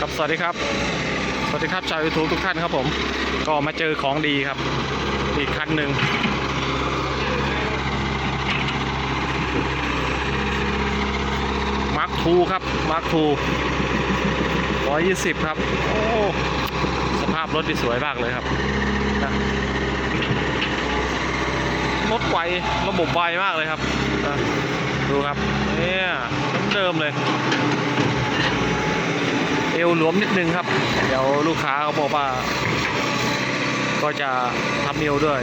ครับสวัสดีครับ สวัสดีครับชาวยูทูบทุกท่านครับผมก็มาเจอของดีครับ อีกคันหนึ่งมาร์คทูครับมาร์คทูร้อยยี่สิบครับ โอ้ สภาพรถที่สวยมากเลยครับนะรถไวระบบไวมากเลยครับนะดูครับเนี่ยเดิมเลย เอวหลวมนิดนึงครับ เดี๋ยวลูกค้าเขาบอกว่า ก็จะทำเอวด้วย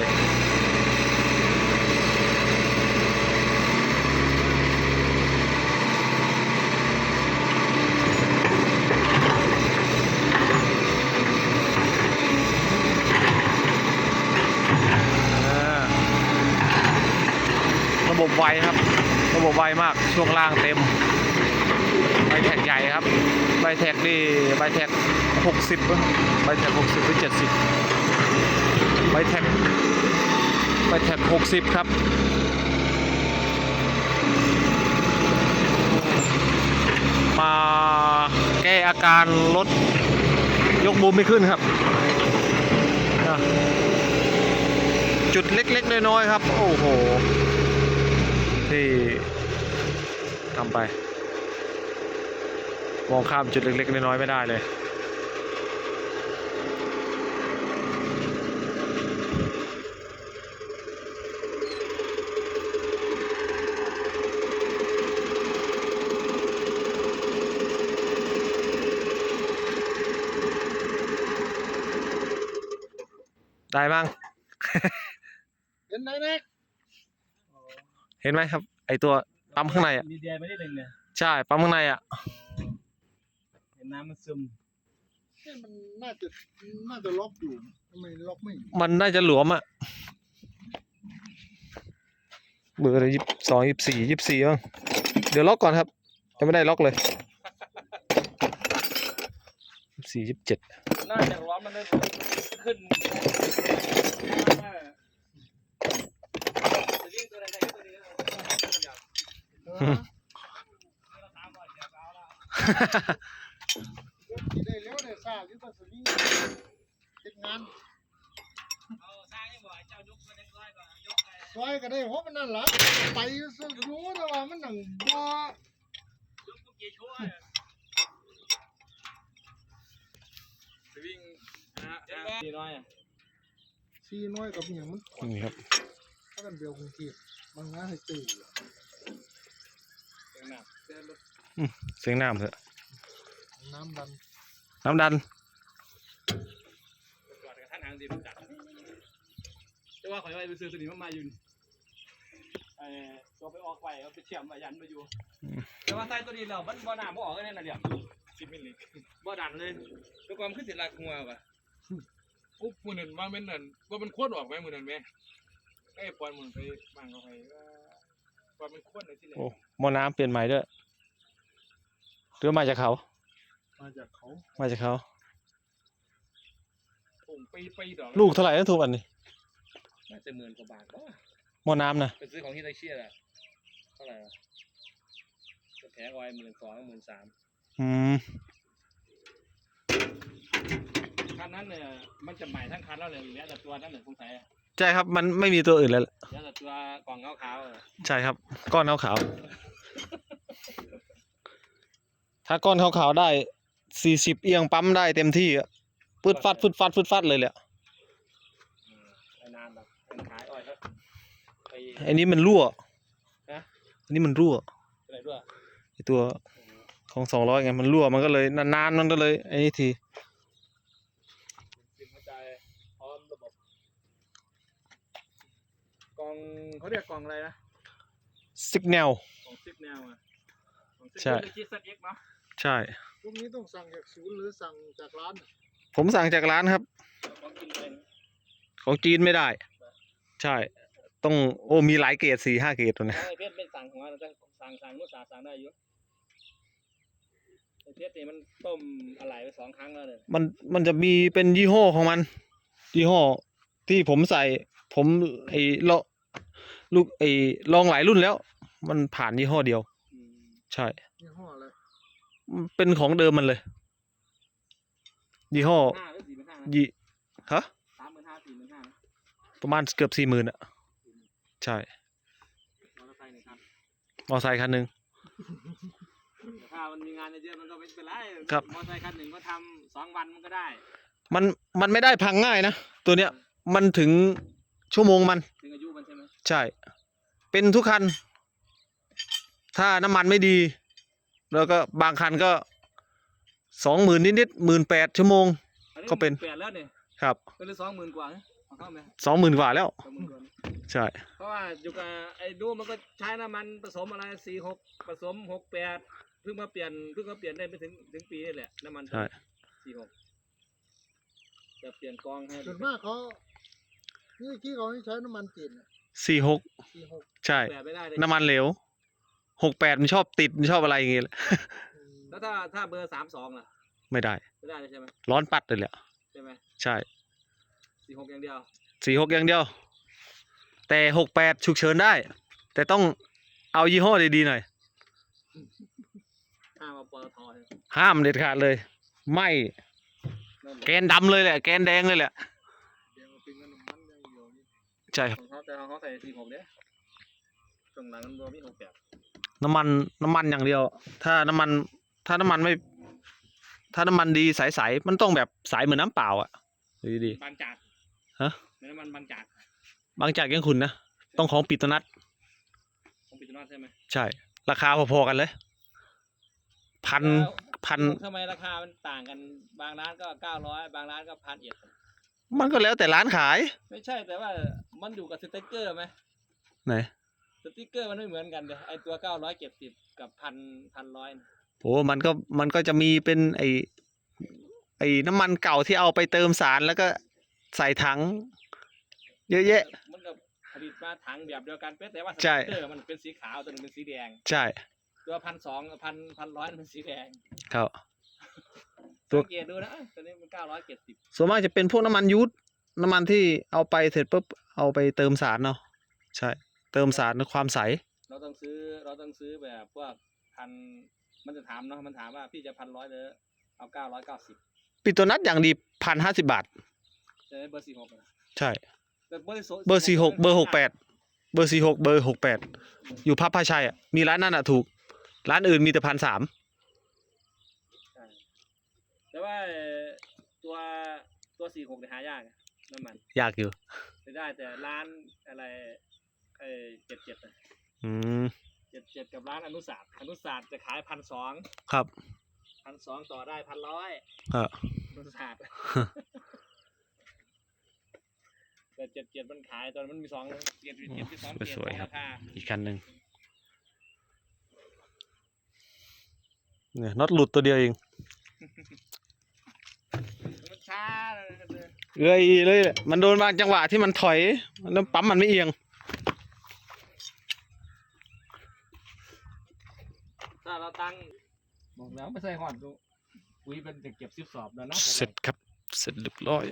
ระบบไวครับ ระบบไวมาก ช่วงล่างเต็ม แท็กใหญ่ครับใบแท็กนี่ใบแท็กหกสิบใบแท็กหกสิบหรือเจ็ดสิบใบแท็กใบแท็กหกสิบครับมาแก้อาการรถยกบูมไม่ขึ้นครับ จุดเล็กๆน้อยๆครับ โอ้โห ที่ทำไป มองข้ามจุดเล็กๆน้อยๆไม่ได้เลยได้บ้าง เห็นไหมแม็กเห็นไหมครับ ไอตัวปั๊มข้างในอะ มีแดงไม่ได้หนึ่งเนี่ยใช่ ปั๊มข้างในอะเห็ นน้ำมันซึมเนี่ยมันน่าจะน่าจะล็อกอยู่ทำไมล็อกไม่อยู่มันน่าจะหลวมอะเบอร์อะไรยี่สองยี่สี่ยี่สี่บ้างเดี๋ยวล็อกก่อนครับยังไม่ได้ล็อกเลยยี่สี่ยี่เจ็ดน่าจะร้อนมันเลยขึ้นจะวิ่งตัวใดๆตัวนี้เออ ได้เร็วได้ซาหรือว่าสลิดงานเอาสร้างให้บ่อยเจ้ายกมาได้ร้อยก็ยกไปซอยก็ได้เพราะมันนั่นละไปซะรู้แต่ว่ามันหนังบ่ยกกี่ชั่วจะวิ่งนะสี่น้อยสี่น้อยกับอหย่างมันนี่ครับถ้ากันเดียวกรุงเทพบางงานให้ตื่นเสียงนักเดินรถเสียงน้ำเถอะ น้ำดัน น้ำดันจอดกับท่านทางดีมันกัดแต่ว่าขอให้ไปซื้อตัวนี้มามาอยู่เออตัวไปออกไปเอาไปเชื่อมไปยันไปอยู่ แต่ว่าใส่ตัวนี้เรามันบ่หนาบ่ออกกันแน่น่ะเดี๋ยวสิบมิลลิบ่ดันเลยตัวความขึ้นสิลักงัวป่ะอุ๊บมือนั่นว่าเป็นนั่นว่ามันควนออกไหมมือนั่นไหมไอ้ปอนมือไปบังเขาไปว่าว่ามันควนอะไรที่ไหนโอ้หมอน้ำเปลี่ยนใหม่ด้วยหรือมาจากเขา มาจากเขามาจากเขาผงปีปีดอกลูกเท่าไหร่นะถูกอันนี้น่าจะหมื่นกว่าบาทก็หมอน้ำนะไปซื้อของที่ไทเชียอะเท่าไหร่อะก็แพงไว้หมื่นสองหมื่นสามอืมคันนั้นเนี่ยมันจะใหม่ทั้งคันแล้วเลยเหลือแต่ตัวนั่นหนึ่งสงสัยอะใช่ครับ มันไม่มีตัวอื่นแล้วล่ะเหลือแต่ตัวกล่องขาวๆอะใช่ครับ ก้อนขาวๆถ้าก้อนขาวๆได้ สี่สิบเอียงปั๊มได้เต็มที่อะฟืดฟัดฟืดฟัดฟืดฟัดเลยแหละอืมไอ้นานแบบเป็นขายอ้อยครับไปอันนี้มันรั่วฮะอันนี้มันรั่วไหนด้วยไอตัวของสองร้อยไงมันรั่วมันก็เลยนานๆมันก็เลยไอ้นี่ทีสินหัวใจพร้อมระบบกล่องเขาเรียกกล่องอะไรนะสิกแนลกล่องซิกแนวอะกล่องซิกใช่แนวจีซัดเอ็กเนาะใช่พ วกนี้ต้องสั่งจากศูนย์หรือสั่งจากร้านผมสั่งจากร้านครับของกินเองของจีนไม่ได้ ใช่ ต้องโอ้มีหลายเกรดสี่ห้าเกรดตัวเนี้ไอ้เพชรเป็นสั่งหัวแต่สั่งสั่งนุสาสั่งได้อยู่ไอ้เพชรนี่มันต้มอะไรไปสองครั้งแล้วเนี่ยมันมันจะมีเป็นยี่ห้อของมัน ยี่ห้อที่ผมใส่ ผมไอ้ลอลูกไอ้ลองหลายรุ่นแล้ว มันผ่านยี่ห้อเดียว อืมใช่ ยี่ห้ออะไรมัน เป็นของเดิมมันเลย ยี่ห้อห้าหรือสี่หมื่นห้านะยี่ฮะ สามหมื่นห้าสี่หมื่นห้านะประมาณเกือบสี่หมื่นอะใช่ มอเตอร์ไซค์หนึ่งคันมอไซค์คันหนึ่ง แต่ถ้ามันมีงานเยอะๆมันก็ไม่เป็นไรครับ มอเตอร์ไซค์คันหนึ่งก็ทำสองวันมันก็ได้มันมันไม่ได้พังง่ายนะ ตัวเนี้ยมันถึงชั่วโมงมัน ถึงอายุมันใช่ไหมใช่ เป็นทุกคัน ถ้าน้ำมันไม่ดี แล้วก็บางคันก็สองหมื่นนิดๆหมื่นแปดชั่วโมงอัก็เป็น แปดแล้วเนี่ยครับเป็นสองหมื่นกว่านะเอาเข้าไหมสองหมื่นกว่าแล้ว สองหมื่นกว่านะใช่ เพราะว่าอยู่กับไอ้ดูมันก็ใช้น้ำมันผสมอะไรสี่หกผสมหกแปดเพิ่งมาเปลี่ยนเพิ่งมาเปลี่ยนได้ไม่ถึงถึงปีนี่แหละน้ำมันใช่ สี่หกจะเปลี่ยนกองให้ส่วนมากเขานี่ที่เขาให้ใช้น้ำมันจืดน่ะสี่หกสี่หกใช่ แปดไม่ได้เลยน้ำมันเหลว หกแปดมันชอบติดมันชอบอะไรอย่างเงี้ยแหละอืมแล้วถ้าถ้าเบอร์สามสองล่ะไม่ได้ ไม่ได้เลยใช่ไหมร้อนปัดเลยแหละใช่ไหมใช่สี่หกอย่างเดียวสี่หกอย่างเดียว แต่หกแปดฉุกเฉินได้ แต่ต้องเอายี่ห้อดีๆหน่อยห้ามเอาปตทใช่ไหมห้ามเด็ดขาดเลย ไม่นั่นแหละแกนดำเลยแหละ แกนแดงเลยแหละเดี๋ยวเอาเป็นน้ำมันอย่างเดียวนี่ใช่ครับของเขาแต่ของเขาใส่สี่หกเด้ช่วงหลังมันรวมที่หกแปด น้ำมันน้ำมันอย่างเดียว ถ้าน้ำมัน ถ้าน้ำมันไม่ ถ้าน้ำมันดีใสๆมันต้องแบบใสเหมือนน้ำเปล่าอะดีดีบางจากฮะในน้ำมันบางจากๆบางจากยังคุณนะต้องของปิดตนัดของปิตรนอดใช่ไหมใช่ ราคาพอๆกันเลยพันแล้วพันทำไมราคามันต่างกันบางร้านก็เก้าร้อยบางร้านก็พันเอ็ดมันก็แล้วแต่ร้านขาย ไม่ใช่แต่ว่ามันอยู่กับสติ๊กเกอร์ไหมไหนส ติ๊กเกอร์มันไม่เหมือนกันเลยไอตัวเก้าร้อยเจ็ดสิบกับพันพันร้อยโอ้มันก็มันก็จะมีเป็นไอไอน้ำมันเก่าที่เอาไปเติมสารแล้วก็ใส่ถัง เยอะแยะ มันก็ผลิตมาถังแบบเดียวกันเป๊ะแต่ว่าสใช่ติ๊กเกอร์มันเป็นสีขาวตัวหนึงเป็นสีแดง ใช่ ตัวพันสองพันพันร้อยเป็นสีแดงครับตัวสังเกตดูนะเอ้ยตัวนี้มันเก้าร้อยเจ็ดสิบส่วนมากจะเป็นพวกน้ำมันยูดน้ำมันที่เอาไปเสร็จปุ๊บเอาไปเติมสารเนาะใช่เติมสารความใส เราต้องซื้อเราต้องซื้อแบบพวกพันมันจะถามเนาะมันถามว่าพี่จะพันร้อยเลยเอาเก้าร้อยเก้าสิบปิดตัวนัดอย่างดีพันห้าสิบาท จะได้เบอร์สี่หกนะใช่แต่เบอร์โซเบอร์สี่หกเบอร์หกแปดเบอร์สี่หกเบอร์หกแปดอยู่พับพาชัยอะมีร้านนั้นอะถูก ร้านอื่นมีแต่พันสามใช่แต่ว่าเอ่อตัวตัวสี่หกเนี่ยหายากอะน้ำมัน ยากอยู่จะได้แต่ร้านอะไร เอเจ็ดเจ็ดอืมเจ็ดเจ็ดกับร้านอนุสาสตร์อนุสาสตร์จะขายพันสองครับพันสองต่อได้พันร้อยเอออนุสาสตร์แต่เจ็ดเจ็ดมันขายตอนนนมันมีสองเจ็ดเจ็ดที่สองเจ็ดสวยสองครับราคาอีกคันหนึ่งเนี่ยน็อตหลุดตัวเดียวเองมันช้าเลยเอ้ยเลยแหละมันโดนบางจังหวะที่มันถอยแล้วปั๊มมันไม่เอียง ถ้าเราตั้ง บอกแล้วไม่ใส่หอดดูอุ้ยเป็นจะเก็บซิบสอบแล้วนะเสร็จครับเสร็จเรียบร้อย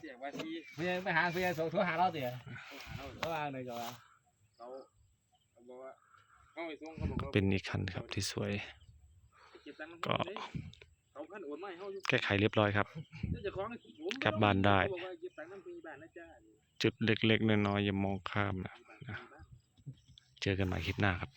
เสียงว่าทีเพื่อนไปหาเพื่อนส่งโทรหาเราเดี๋ยวเขาว่าเลยก็ว่าเขาเขาบอกว่าเขาไปส่งเขาบอกว่าเป็นอีกคันครับที่สวยเก็บตังค์ก็เขาพันโอนมาให้เขาอยู่แก้ไขเรียบร้อยครับเจ้าของผมกลับบ้านได้ จุดเล็กๆน้อยๆอย่ามองข้ามนะเจอกันใหม่คลิปหน้าครับ